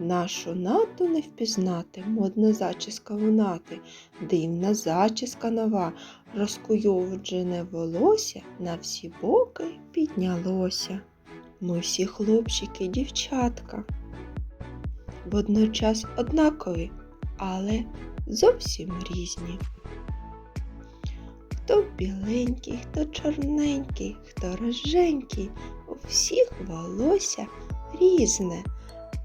Нашу нату не впізнати, модна зачіска лунати, дивна зачіска нова, розкуйовджене волосся на всі боки піднялося. Ми всі хлопчики, дівчатка. Водночас однакові, але зовсім різні. Хто біленький, хто чорненький, хто роженький, у всіх волосся різне.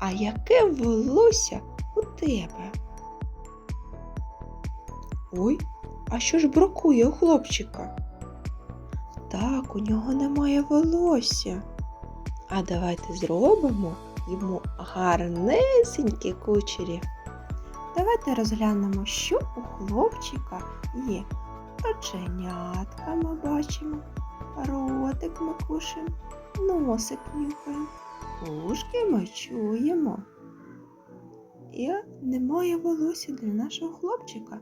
А яке волосся у тебе? Ой, а що ж бракує у хлопчика? Так, у нього немає волосся. А давайте зробимо йому гарнесенькі кучері. Давайте розглянемо, що у хлопчика є. Оченятка ми бачимо, ротик ми кушаємо, носик нюхаємо, ушки ми чуємо. І немає волосся для нашого хлопчика.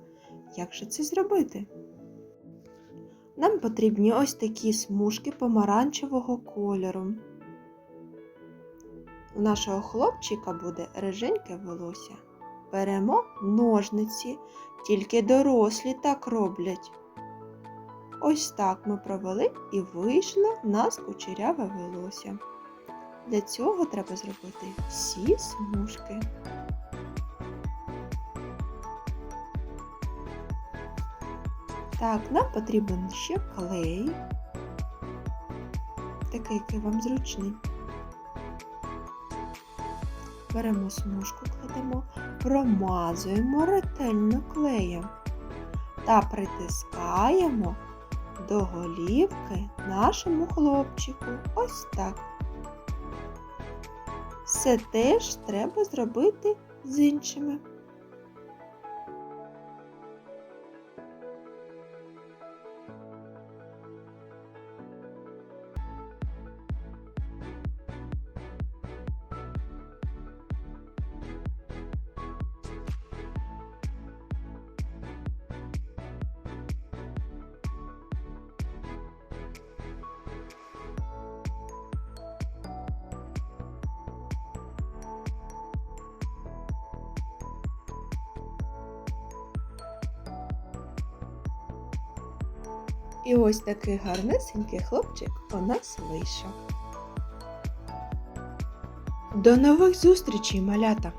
Як же це зробити? Нам потрібні ось такі смужки помаранчевого кольору. У нашого хлопчика буде риженьке волосся. Беремо ножниці, тільки дорослі так роблять. Ось так ми провели і вийшло нас кучеряве волосся. Для цього треба зробити всі смужки. Так, нам потрібен ще клей, такий, який вам зручний. Беремо смужку, кладемо, промазуємо ретельно клеєм та притискаємо до голівки нашому хлопчику. Ось так. Все теж треба зробити з іншими. І ось такий гарнесенький хлопчик у нас вийшов. До нових зустрічей, малята!